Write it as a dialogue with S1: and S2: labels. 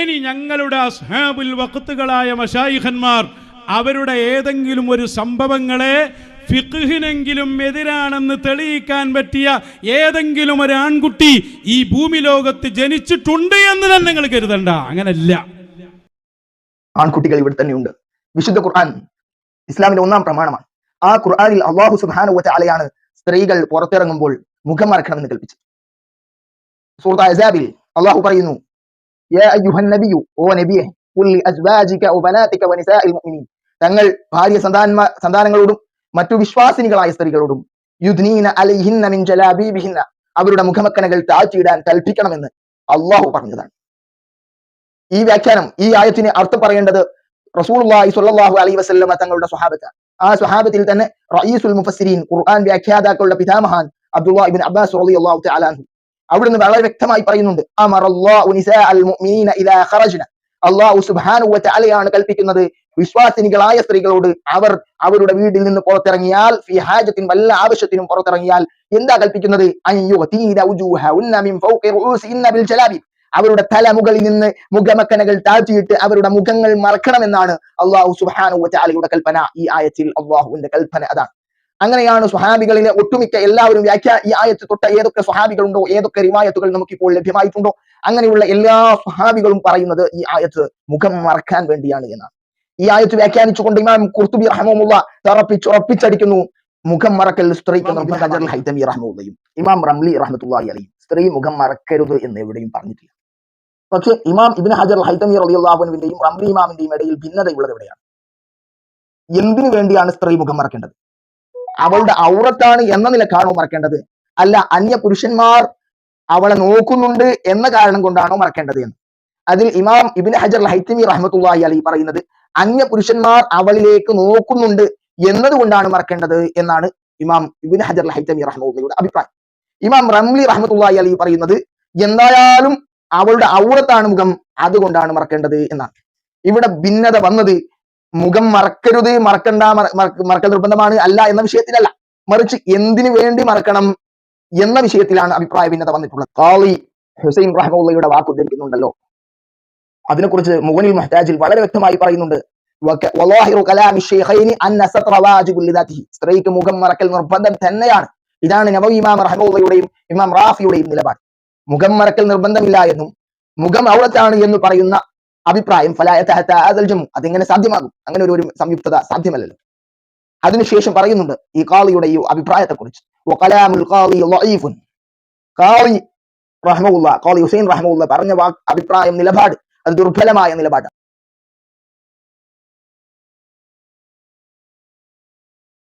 S1: ഇനി ഞങ്ങളുടെ അസ്ഹാബുൽ വഖത്തുകളായ മഷായിഖന്മാർ അവരുടെ ഏതെങ്കിലും ഒരു സംഭവങ്ങളെ ഫിഖിനെങ്കിലും എതിരാണെന്ന് തെളിയിക്കാൻ പറ്റിയ ഏതെങ്കിലും ഒരു ആൺകുട്ടി ഈ ഭൂമി ലോകത്ത് ജനിച്ചിട്ടുണ്ട് എന്ന് തന്നെ നിങ്ങൾ കരുതണ്ട. അങ്ങനല്ല.
S2: ആൺകുട്ടികൾ ഇവിടെ തന്നെയുണ്ട്. വിശുദ്ധ ഖുർആൻ ഇസ്ലാമിന്റെ ഒന്നാം പ്രമാണമാണ്. ആ ഖുർആനിൽ അള്ളാഹു സുബ്ഹാനഹു വതആലയാണ് സ്ത്രീകൾ പുറത്തിറങ്ങുമ്പോൾ മുഖം മറക്കണമെന്ന് കൽപ്പിച്ചത്. അസാബിൽ അള്ളാഹു പറയുന്നു യാ അയ്യുഹൻ നബിയു നബിയെ ഖുൽ ലി അസ്വാജിക വബനാതിക വനിസാഇൽ മുഅ്മിനീൻ. തങ്ങൾ ഭാര്യ സന്താന സന്താനങ്ങളോടും മറ്റു വിശ്വാസിനികളായ സ്ത്രീകളോടും യുദ്നീന അലൈഹിന്ന മിൻ ജലാബീബിഹിന്ന അവരുടെ മുഖമക്കനകൾ താഴ്ത്തിയിടാൻ കൽപ്പിക്കണമെന്ന് അള്ളാഹു പറഞ്ഞതാണ്. ഈ വ്യാഖ്യാനം ഈ ആയത്തിന് അർത്ഥം പറയേണ്ടത് റസൂലുള്ളാഹി സ്വല്ലല്ലാഹു അലൈ വസല്ലമ തങ്ങളുടെ സ്വഹാബത്ത് ആ സ്വഹാബത്തിൽ തന്നെ റയീസുൽ മുഫസിരീൻ ഖുർആൻ വ്യാഖ്യാതാക്കളുടെ പിതാമഹാൻ അബ്ദുള്ള ഇബിൻ അബ്ബാസ് റളിയല്ലാഹു തആല അൻഹു. അവിടുന്ന് വളരെ വ്യക്തമായി പറയുന്നുണ്ട്. അള്ളാഹു സുബ്ഹാനഹു വ കൽപ്പിക്കുന്നത് വിശ്വാസിനികളായ സ്ത്രീകളോട് അവർ അവരുടെ വീട്ടിൽ നിന്ന് പുറത്തിറങ്ങിയാൽ ഫി ഹാജത്തിനും വല്ല ആവശ്യത്തിനും പുറത്തിറങ്ങിയാൽ എന്താ കൽപ്പിക്കുന്നത്? അവരുടെ തല മുകളിൽ നിന്ന് മുഖമക്കനകൾ താഴ്ത്തിയിട്ട് അവരുടെ മുഖങ്ങൾ മറക്കണമെന്നാണ് അള്ളാഹു വ കൽപ്പന. ഈ ആയത്തിൽ അള്ളാഹുവിന്റെ കൽപ്പന അതാണ്. അങ്ങനെയാണ് സ്വഹാബികളിലെ ഒട്ടുമിക്ക എല്ലാവരും വ്യാഖ്യാ ഈ ആയത്ത് തൊട്ട ഏതൊക്കെ സ്വഹാബികളുണ്ടോ ഏതൊക്കെ റിവായത്തുകൾ നമുക്കിപ്പോൾ ലഭ്യമായിട്ടുണ്ടോ? അങ്ങനെയുള്ള എല്ലാ സ്വഹാബികളും പറയുന്നത് ഈ ആയത്ത് മുഖം മറക്കാൻ വേണ്ടിയാണ് എന്നാണ്. ഈ ആയത്ത് വ്യാഖ്യാനിച്ചുകൊണ്ട് ഇമാം കുർത്തുബി റഹമുള്ള തറപ്പിച്ച് ഉറപ്പിച്ചടിക്കുന്നു. മുഖം മറക്കൽ സ്ത്രീക്ക് ഹജർ ഹൈതമി റഹ്മുള്ളയും ഇമാം റംലി റഹമത്തുള്ളി അലൈഹി. സ്ത്രീ മുഖം മറക്കരുത് എന്ന് എവിടെയും പറഞ്ഞിട്ടില്ല. പക്ഷെ ഇമാം ഇബിൻ ഹജർ ഹൈതമി റളിയല്ലാഹുവിന്റെയും റംലി ഇമാമിന്റെയും ഇടയിൽ ഭിന്നതയുള്ളത് എവിടെയാണ്? എന്തിനു വേണ്ടിയാണ് സ്ത്രീ മുഖം മറക്കേണ്ടത്? അവളുടെ ഔറത്താണ് എന്ന നിലക്കാണോ മറക്കേണ്ടത്? അല്ല അന്യ പുരുഷന്മാർ അവളെ നോക്കുന്നുണ്ട് എന്ന കാരണം കൊണ്ടാണോ മറക്കേണ്ടത് എന്ന്? അതിൽ ഇമാം ഇബിൻ ഹജർ ഹൈത്തമി റഹ്മത്തുള്ളാഹി അലി പറയുന്നത് അന്യ പുരുഷന്മാർ അവളിലേക്ക് നോക്കുന്നുണ്ട് എന്നതുകൊണ്ടാണ് മറക്കേണ്ടത് എന്നാണ് ഇമാം ഇബിൻ ഹജർ ഹൈത്തമി റഹ്മുള്ളയുടെ അഭിപ്രായം. ഇമാം റംലി റഹ്മത്തുള്ളാഹി അലി പറയുന്നത് എന്തായാലും അവളുടെ ഔറത്താണ് മുഖം അതുകൊണ്ടാണ് മറക്കേണ്ടത് എന്നാണ്. ഇവിടെ ഭിന്നത വന്നത് മുഖം മറക്കരുത് മറക്കണ്ട മറക്ക- മറക്കൽ നിർബന്ധമാണ് അല്ല എന്ന വിഷയത്തിലല്ല. മറിച്ച് എന്തിനു വേണ്ടി മറക്കണം എന്ന വിഷയത്തിലാണ് അഭിപ്രായ ഭിന്നത വന്നിട്ടുള്ളത്. കാളി ഹുസൈൻ റഹമുള്ളയുടെ വാക്ക് ഉദ്ധരിക്കുന്നുണ്ടല്ലോ. അതിനെക്കുറിച്ച് മുഗനിൽ മുഹ്താജിൽ വളരെ വ്യക്തമായി പറയുന്നുണ്ട്. സ്ത്രീക്ക് മുഖം മറക്കൽ നിർബന്ധം തന്നെയാണ്. ഇതാണ് നബവി ഇമാം റഹമുള്ളയുടെയും ഇമാം റാഫിയുടെയും നിലപാട്. മുഖം മറക്കൽ നിർബന്ധമില്ല എന്നും മുഖം ഔറത്താണ് എന്ന് പറയുന്ന അഭിപ്രായം ഫലായത്തഹത്താജമു അതിങ്ങനെ സാധ്യമാകും. അങ്ങനെ ഒരു സംയുക്തത സാധ്യമല്ലല്ലോ. അതിനുശേഷം പറയുന്നുണ്ട് ഈ കാളിയുടെ ഈ അഭിപ്രായത്തെ കുറിച്ച് റഹ്മുല്ല കാളി ഹുസൈൻ റഹ്മുല്ല പറഞ്ഞ വാ അഭിപ്രായം നിലപാട് അത് ദുർബലമായ നിലപാടാണ്.